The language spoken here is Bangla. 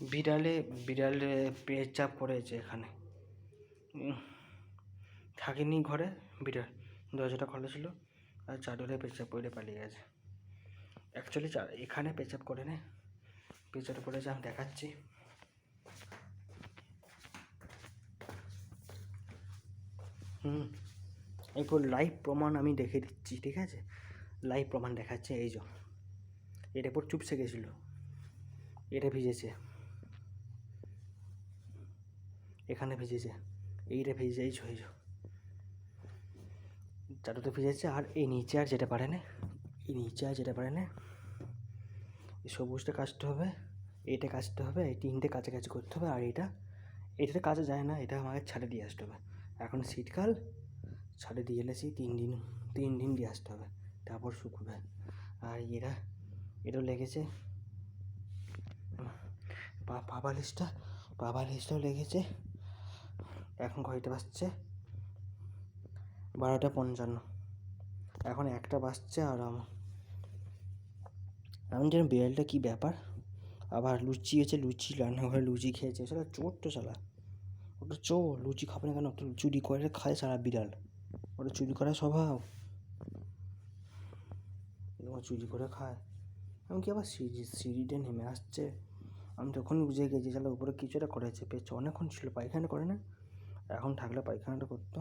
বিড়ালে বিড়ালে পেচাপ করেছে এখানে। থাকিনি ঘরে বিড়াল। দরজাটা খোলা ছিল আর চাদরে পেচাপ করে পালিয়ে গেছে। অ্যাকচুয়ালি এখানে পেচাপ করে না। পেচাপ করেছে আমি দেখাচ্ছি। হুম, এরপর লাইভ প্রমাণ আমি দেখে দিচ্ছি, ঠিক আছে? লাইভ প্রমাণ দেখাচ্ছে, এই যে। এটা পর চুপসে গেছিল। এটা ভিজেছে। এখানে ভিজেছে। এইটা ভিজেছে এই যে, এই যে চারুতে ভিজেছে আর এই নিচে আর যেতে পারে না এই নিচে আর যেতে পারে না এই সবুজটা কাচতে হবে এইটা কাচতে হবে এই তিনটে কাছাকাছি করতে হবে আর এটা এটাতে কাজে যায় না এটা আমাকে ছাড়ে দিয়ে আসতে হবে। এখন শীতকাল ছাড়ে দিয়ে এলে সেই তিন দিন তিন দিন দিয়ে আসতে হবে তারপর শুকবে। আর এরা এটাও লেগেছে পাবা লিস্টটা লেগেছে। এখন কয়টা বাজছে? বারোটা পঞ্চান্ন। এখন একটা বাজছে আর আম- আমি যেন বিড়ালটা কী ব্যাপার? আবার লুচি হয়েছে লুচি রান্নাঘরে লুচি খেয়েছে। সেটা চোর তো শালা। ওটা চোর, লুচি খাবে না কেন? ওটা চুরি করে খায় সারা বিড়াল। ওটা চুরি করার স্বভাব। চুরি করে খায়। এমনকি আবার সিঁড়ি সিঁড়িটা নেমে আসছে। আমি তখন বুঝে গেছি তাহলে উপরে কিছু একটা করেছে পেয়েছে অনেকক্ষণ ছিল, পায়খানা করে না? এখন থাকলে পায়খানাটা করতো।